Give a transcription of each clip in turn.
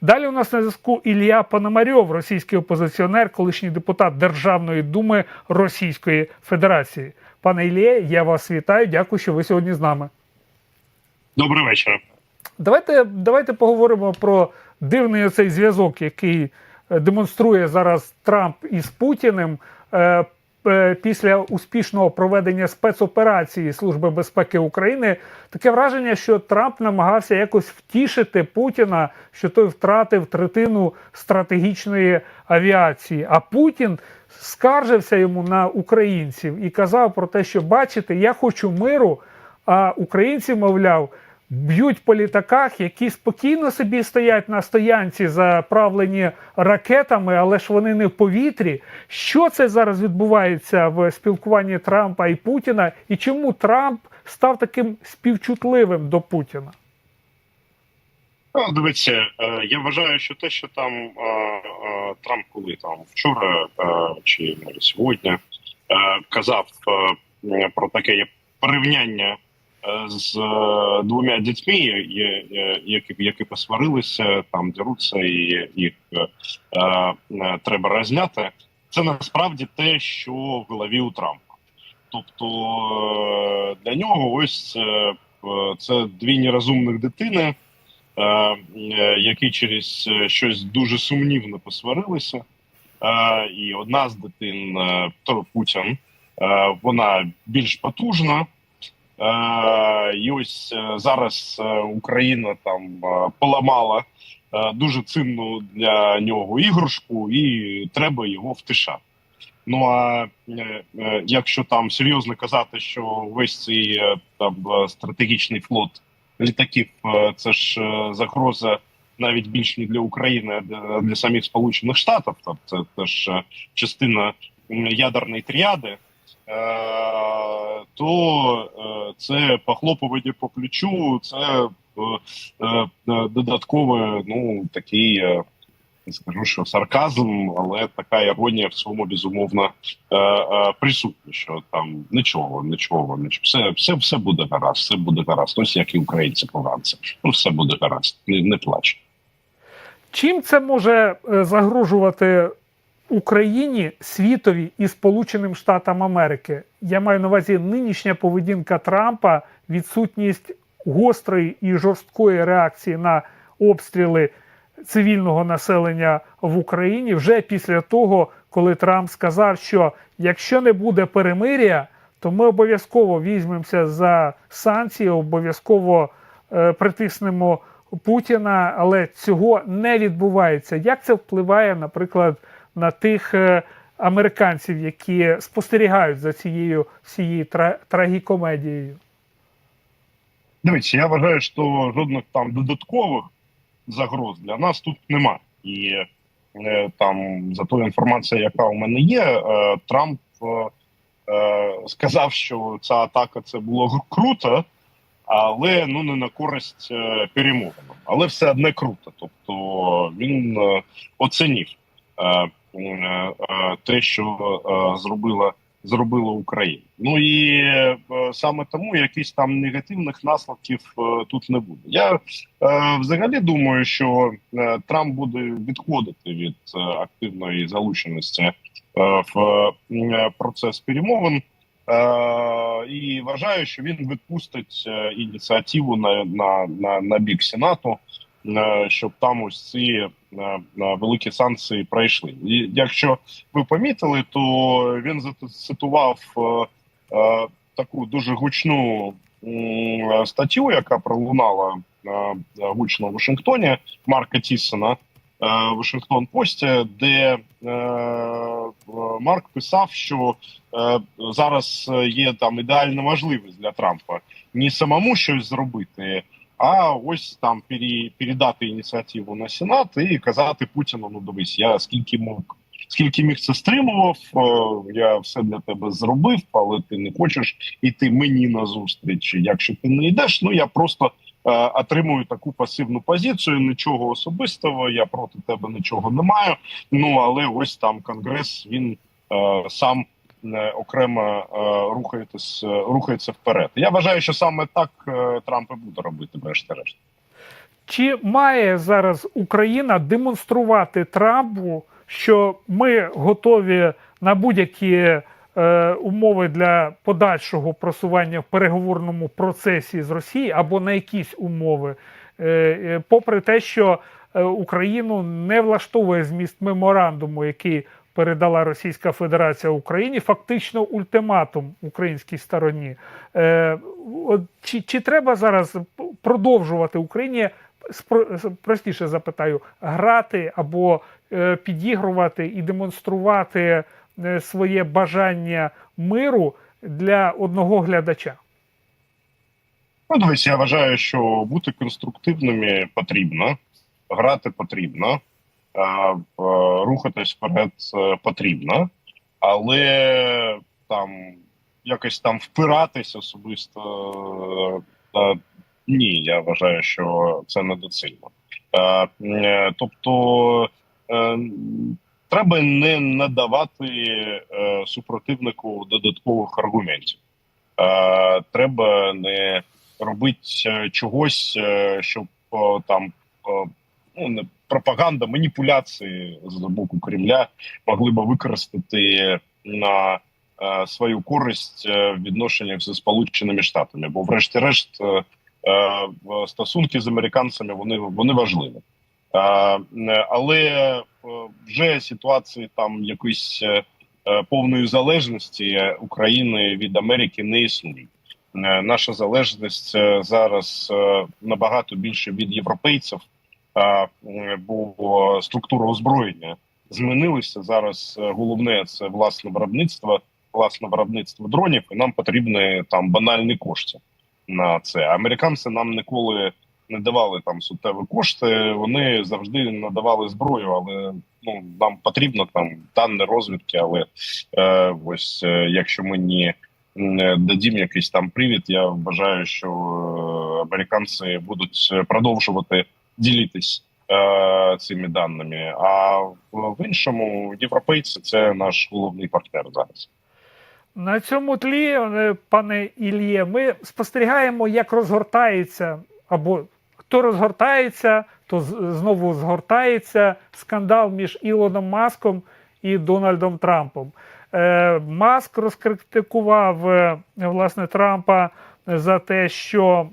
Далі у нас на зв'язку Ілля Пономарьов, російський опозиціонер, колишній депутат Державної думи Російської Федерації. Пане Ілє, я вас вітаю. Дякую, що ви сьогодні з нами. Добрий вечір. Давайте, давайте поговоримо про дивний оцей зв'язок, який е, демонструє зараз Трамп із Путіним. Е, Після успішного проведення спецоперації Служби безпеки України таке враження, що Трамп намагався якось втішити Путіна, що той втратив третину стратегічної авіації. А Путін скаржився йому на українців і казав про те, що бачите, я хочу миру, а українці, мовляв, б'ють по літаках, які спокійно собі стоять на стоянці, заправлені ракетами, але ж вони не в повітрі. Що це зараз відбувається в спілкуванні Трампа і Путіна, і чому Трамп став таким співчутливим до Путіна? Ну, дивіться, е, я вважаю, що те, що там е, е, Трамп, коли там вчора чи сьогодні казав про таке порівняння з е, двома дітьми, які, які посварилися, там деруться, і їх е, е, треба розняти. Це насправді те, що в голові у Трампа. Тобто е, для нього ось це, е, це дві нерозумних дитини. е, е, які через е, щось дуже сумнівно посварилися. Е, І одна з дитин е, Путін, е, вона більш потужна. Е, І ось е, зараз е, Україна там поламала дуже цінну для нього іграшку, і треба його втишати. Ну а якщо там серйозно казати, що весь цей там стратегічний флот літаків, це ж загроза навіть більш не для України, а для, самих Сполучених Штатів. Тобто це ж е, частина ядерної тріади. Е, То е, це похлопування по плечу, це е, додаткове, ну такий. не скажу, що сарказм, але така іронія в цьому безумовно присутня. Що там нічого, нічого, нічого, все, все, все буде гаразд, все буде гаразд. Ось як і українці поганці. Ну все буде гаразд, не, не плач. Чим це може загрожувати Україні, світові і Сполученим Штатам Америки? Я маю на увазі нинішня поведінка Трампа, відсутність гострої і жорсткої реакції на обстріли цивільного населення в Україні вже після того, коли Трамп сказав, що якщо не буде перемиря, то ми обов'язково візьмемося за санкції, обов'язково е, притиснемо Путіна, але цього не відбувається. Як це впливає, наприклад, на тих е, американців, які спостерігають за цією всією трагікомедією? Дивіться, я вважаю, що жодних там додаткових загроз для нас тут немає. І е, там за тою інформацією, яка у мене є, е, Трамп сказав, що ця атака це було круто, але ну не на користь перемовинам. Але все одне круто. Тобто він оцінив те, що е, зробила. Зробила Україна. Ну і е, саме тому якісь там негативних наслідків е, тут не буде. Я е, взагалі думаю, що е, Трамп буде відходити від е, активної залученості е, в е, процес перемовин. Е, і вважаю, що він відпустить е, ініціативу на, на, на, на бік Сенату, е, щоб там ось ці е, е, великі санкції пройшли. І якщо ви помітили, то він зацитував е, е, таку дуже гучну статтю, яка пролунала е, гучно в Вашингтоні Марка Тіссона е, Вашингтон Пості, де е, Марк писав, що е, зараз є там ідеальна можливість для Трампа не самому щось зробити. А ось там пере, передати ініціативу на Сенат і казати Путіну: ну дивись, я скільки мог, скільки міг це стримував, е, я все для тебе зробив, але ти не хочеш іти мені на зустріч. Якщо ти не йдеш, ну я просто е, отримую таку пасивну позицію. Нічого особистого, я проти тебе нічого не маю. Ну але ось там конгрес він е, сам окремо е, рухається, рухається вперед. Я вважаю, що саме так е, Трамп і буде робити, врешті-решт. Чи має зараз Україна демонструвати Трампу, що ми готові на будь-які е, умови для подальшого просування в переговорному процесі з Росією або на якісь умови, е, е, попри те, що е, Україну не влаштовує зміст меморандуму, який передала Російська Федерація Україні, фактично ультиматум українській стороні. Е, чи, чи треба зараз продовжувати Україні? Простіше запитаю, грати або е, підігрувати і демонструвати е, своє бажання миру для одного глядача. Ну, дивись, я вважаю, що бути конструктивними потрібно, грати потрібно, рухатись вперед е, потрібно, але там якось там впиратись особисто е, е, ні, я вважаю, що це недоцільно. Е, е, тобто е, треба не надавати е, супротивнику додаткових аргументів. Е, треба не робити е, чогось, е, щоб е, там е, ну, пропаганда, маніпуляції з боку Кремля могли би використати на е, свою користь е, в відношеннях зі Сполученими Штатами. Бо, врешті-решт, е, е, стосунки з американцями вони, вони важливі. Е, але е, вже ситуації там якоїсь е, повної залежності України від Америки не існує. Наша залежність зараз набагато більше від європейців, бо структура озброєння змінилася. Зараз е, головне це власне виробництво, власне виробництво дронів, і нам потрібні там банальні кошти на це. Американці нам ніколи не давали там суттєві кошти. Вони завжди надавали зброю, але ну нам потрібно там дані розвідки. Але е, ось е, якщо ми не дадім якийсь там привід, я вважаю, що е, американці будуть продовжувати ділитись е, цими даними. А в, іншому європейці це наш головний партнер зараз. На цьому тлі, е, пане Ільє, ми спостерігаємо, як розгортається або хто розгортається, то знову згортається скандал між Ілоном Маском і Дональдом Трампом. Е, Маск розкритикував е, власне Трампа за те, що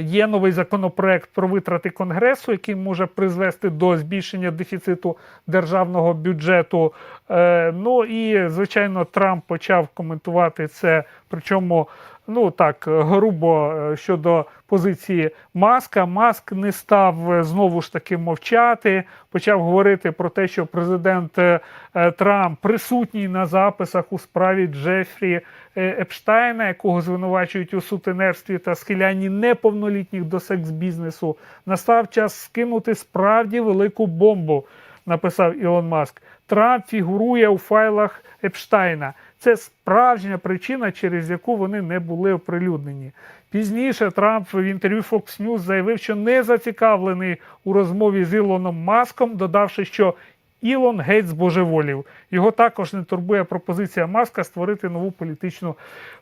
Є новий законопроект про витрати Конгресу, який може призвести до збільшення дефіциту державного бюджету. Е, Ну і звичайно, Трамп почав коментувати це. Причому, ну так грубо е, щодо позиції Маска. Маск не став е, знову ж таки мовчати. Почав говорити про те, що президент е, е, Трамп присутній на записах у справі Джефрі е, Епштайна, якого звинувачують у сутенерстві та схилянні неповнолітніх до секс-бізнесу. Настав час скинути справді велику бомбу, написав Ілон Маск. Трамп фігурує у файлах Епштайна. Це справжня причина, через яку вони не були оприлюднені. Пізніше Трамп в інтерв'ю Fox News заявив, що не зацікавлений у розмові з Ілоном Маском, додавши, що Ілон геть збожеволів. Його також не турбує пропозиція Маска створити нову політичну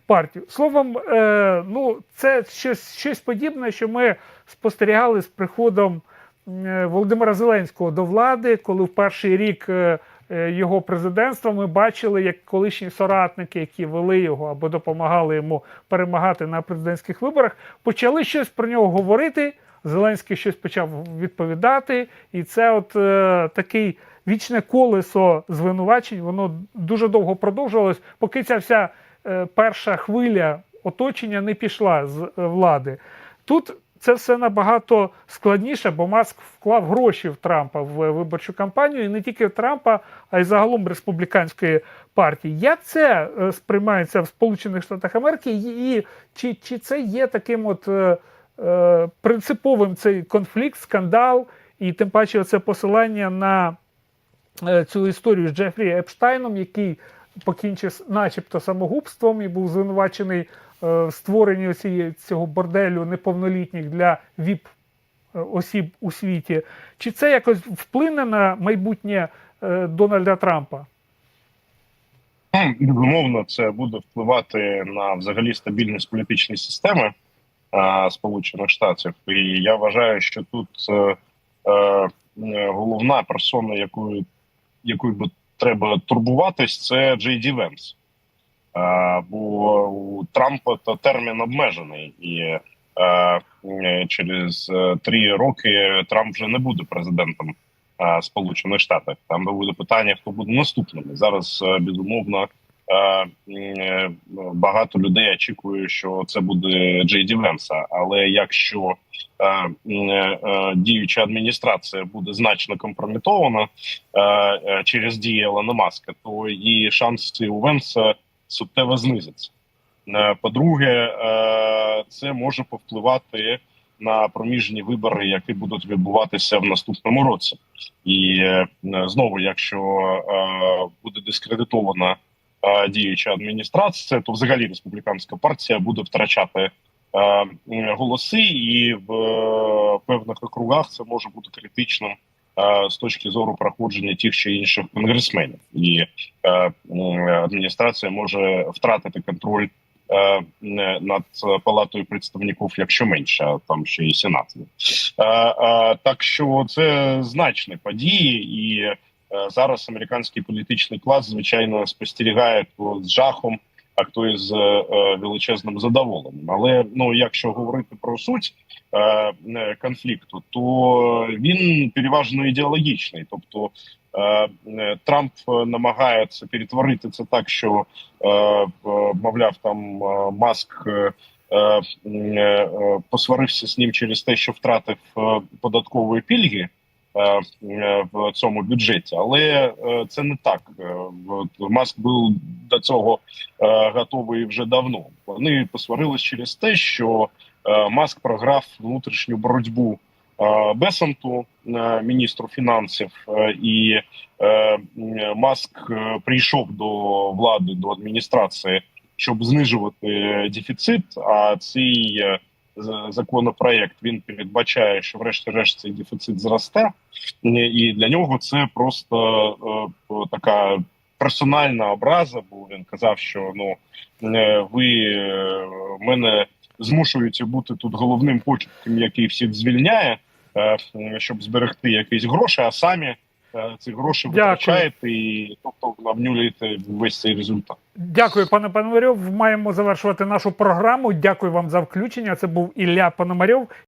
партію. Словом, е, ну це щось, щось подібне, що ми спостерігали з приходом е, Володимира Зеленського до влади, коли в перший рік е, його президентства ми бачили, як колишні соратники, які вели його або допомагали йому перемагати на президентських виборах, почали щось про нього говорити. Зеленський щось почав відповідати, і це от е, такий вічне колесо звинувачень. Воно дуже довго продовжувалось, поки ця вся е, перша хвиля оточення не пішла з е, влади. Тут це все набагато складніше, бо Маск вклав гроші в Трампа в виборчу кампанію, і не тільки в Трампа, а й загалом республіканської партії. Як це е, сприймається в Сполучених Штатах Америки, і, чи, чи це є таким от е, е, принциповим цей конфлікт, скандал, і тим паче це посилання на е, цю історію з Джефрі Епштайном, який покінчив начебто самогубством і був звинувачений е, цієї, цього борделю неповнолітніх для ВІП е, осіб у світі. Чи це якось вплине на майбутнє е, Дональда Трампа? Ну, Безумовно, це буде впливати на взагалі стабільність політичної системи. е, Сполучених Штатів. І я вважаю, що тут е, головна персона, якою якою би треба турбуватись, це Джей Ді Венс. Е, Бо у Трампа то термін обмежений, і е, е, через три роки Трамп вже не буде президентом Сполучених Штатів. Там буде питання, хто буде наступним. Зараз безумовно багато людей очікує, що це буде Джей Ді Венса. Але якщо діюча адміністрація буде значно компрометована через дії Елона Маска, то її шанси у Венса суттєво знизяться. Е, По-друге, е, це може повпливати на проміжні вибори, які будуть відбуватися в наступному році. І е, знову, якщо буде дискредитована діюча адміністрація, то взагалі республіканська партія буде втрачати голоси, і в певних округах це може бути критичним з точки зору проходження тих чи інших конгресменів, і е, адміністрація може втратити контроль е, над палатою представників, якщо менше, а там ще і сенат. Е, Так що це значні події, і зараз американський політичний клас звичайно спостерігає з жахом, а хто із е, е, величезним задоволенням. Але ну, якщо говорити про суть е, е, конфлікту, то він переважно ідеологічний, тобто. е, Трамп намагається перетворити це так, що мовляв, там маск посварився з ним через те, що втратив податкові пільги в цьому бюджеті, але е, це не так. Е, Маск був до цього е, готовий вже давно. Вони посварились через те, що е, Маск програв внутрішню боротьбу е, Бесанту, е, міністру фінансів, е, і е, Маск е, прийшов до влади до адміністрації, щоб знижувати дефіцит. А цей е, законопроект він передбачає, що врешті-решт цей дефіцит зросте, і для нього це просто е, така персональна образа. Бо він казав, що ну е, ви е, мене змушуєте бути тут головним почерком, який всіх звільняє, щоб зберегти якісь гроші, а самі ці гроші витрачаєте і тобто обнулюєте весь цей результат. Дякую, пане Пономарьов. Маємо завершувати нашу програму. Дякую вам за включення. Це був Ілля Пономарьов,